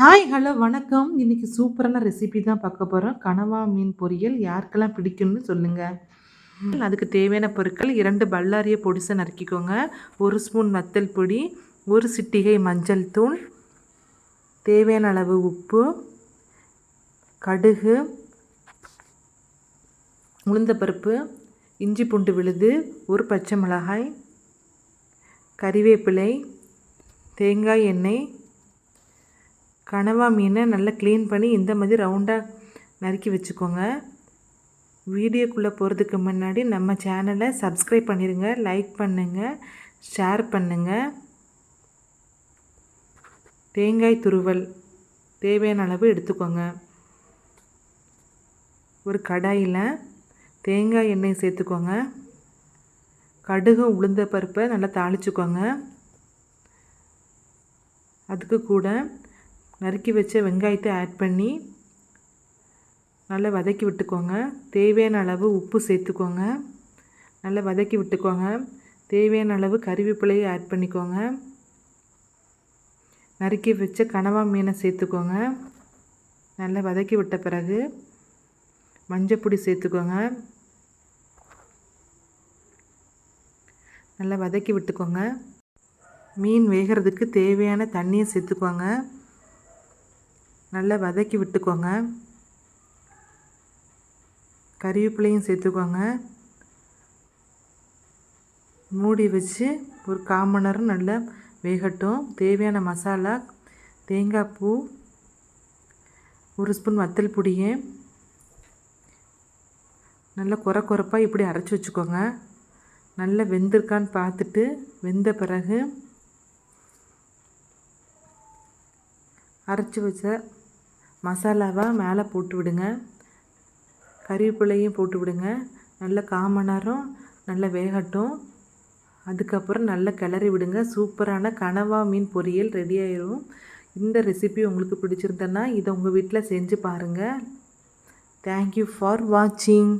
Hi hello வணக்கம். இன்றைக்கி சூப்பரான ரெசிபி தான் பார்க்க போகிறோம் கனவா மீன் பொரியல். யாருக்கெல்லாம் பிடிக்கும்னு சொல்லுங்கள் அதுக்கு தேவையான பொருட்கள் இரண்டு பல்லாரியை பொடிசை நறுக்கிக்கோங்க. ஒரு ஸ்பூன் வத்தல் பொடி ஒரு சிட்டிகை மஞ்சள் தூள் தேவையான அளவு உப்பு கடுகு உளுந்தப்பருப்பு இஞ்சி பூண்டு விழுது ஒரு பச்சை மிளகாய் கறிவேப்பிலை தேங்காய் எண்ணெய் கனவா மீனை நல்லா க்ளீன் பண்ணி இந்த மாதிரி ரவுண்டாக நறுக்கி வச்சுக்கோங்க. வீடியோக்குள்ளே போகிறதுக்கு முன்னாடி நம்ம சேனலை சப்ஸ்கிரைப் பண்ணிடுங்க லைக் பண்ணுங்கள் ஷேர் பண்ணுங்கள் தேங்காய் துருவல் தேவையான அளவு எடுத்துக்கோங்க. ஒரு கடாயில் தேங்காய் எண்ணெய் சேர்த்துக்கோங்க. கடுகு உளுந்த பருப்பை நல்லா தாளிச்சுக்கோங்க. அதுக்கு கூட நறுக்கி வச்ச வெங்காயத்தை ஆட் பண்ணி நல்லா வதக்கி விட்டுக்கோங்க. தேவையான அளவு உப்பு சேர்த்துக்கோங்க. நல்லா வதக்கி விட்டுக்கோங்க. தேவையான அளவு கறிவேப்பிலையை ஆட் பண்ணிக்கோங்க. நறுக்கி வச்ச கனவா மீனை சேர்த்துக்கோங்க. நல்லா வதக்கி விட்ட பிறகு மஞ்சப்பொடி சேர்த்துக்கோங்க. நல்லா வதக்கி விட்டுக்கோங்க. மீன் வேகிறதுக்கு தேவையான தண்ணியை சேர்த்துக்கோங்க. நல்லா வதக்கி விட்டுக்கோங்க. கறிவேப்பிலையும் சேர்த்துக்கோங்க. மூடி வச்சு ஒரு கால் மணி நேரம் நல்லா வேகட்டும். தேவையான மசாலா தேங்காய் பூ ஒரு ஸ்பூன் வத்தல் பொடியை. நல்லா குறை குறைப்பாக இப்படி அரைச்சி வச்சுக்கோங்க. நல்லா வெந்திருக்கான்னு பார்த்துட்டு வெந்த பிறகு அரைச்சி வச்ச மசாலாவை மேலே போட்டு விடுங்க. கறிவேப்பிலையும் போட்டு விடுங்க. நல்ல காமன் நேரம் நல்லா வேகட்டும். அதுக்கப்புறம் நல்லா கிளறி விடுங்க. சூப்பரான கனவா மீன் பொரியல் ரெடி ஆயிரும். இந்த ரெசிபி உங்களுக்கு பிடிச்சிருந்தேன்னா இதை உங்கள் வீட்டில் செஞ்சு பாருங்கள் தேங்க்யூ ஃபார் வாட்சிங்